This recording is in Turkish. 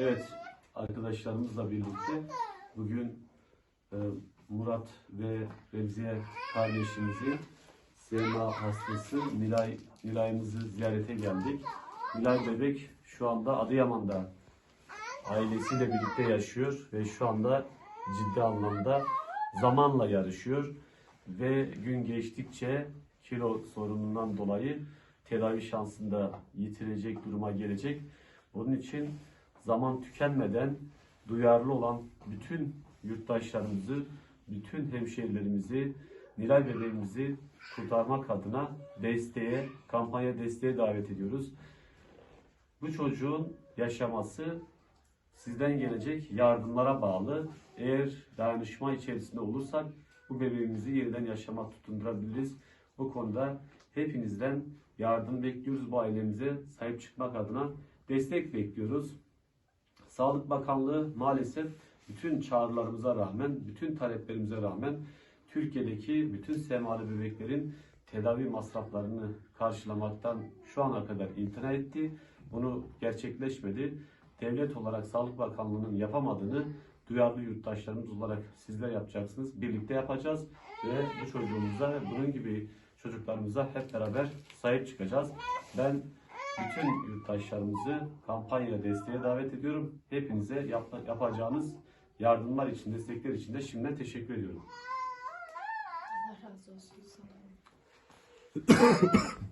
Evet, arkadaşlarımızla birlikte bugün e, Murat ve Remziye kardeşimizi SMA hastası Nilay Nilay'ımızı ziyarete geldik. Nilay bebek şu anda Adıyaman'da ailesiyle birlikte yaşıyor ve şu anda ciddi anlamda zamanla yarışıyor ve gün geçtikçe kilo sorunundan dolayı tedavi şansını da yitirecek duruma gelecek. Bunun için zaman tükenmeden duyarlı olan bütün yurttaşlarımızı, bütün hemşehrilerimizi, Nilay bebeğimizi kurtarmak adına desteğe, kampanya desteğe davet ediyoruz. Bu çocuğun yaşaması sizden gelecek yardımlara bağlı. Eğer dayanışma içerisinde olursak bu bebeğimizi yeniden yaşama tutundurabiliriz. Bu konuda hepinizden yardım bekliyoruz bu ailemize sahip çıkmak adına destek bekliyoruz. Sağlık Bakanlığı maalesef bütün çağrılarımıza rağmen, bütün taleplerimize rağmen Türkiye'deki bütün semalı bebeklerin tedavi masraflarını karşılamaktan şu ana kadar imtina etti. Bunu gerçekleşmedi. Devlet olarak Sağlık Bakanlığı'nın yapamadığını duyarlı yurttaşlarımız olarak sizler yapacaksınız. Birlikte yapacağız ve bu çocuğumuza bunun gibi çocuklarımıza hep beraber sahip çıkacağız. Ben bütün yurttaşlarımızı kampanya desteğe davet ediyorum. Hepinize yap- yapacağınız yardımlar için, destekler için de şimdiden teşekkür ediyorum. Allah razı olsun sana.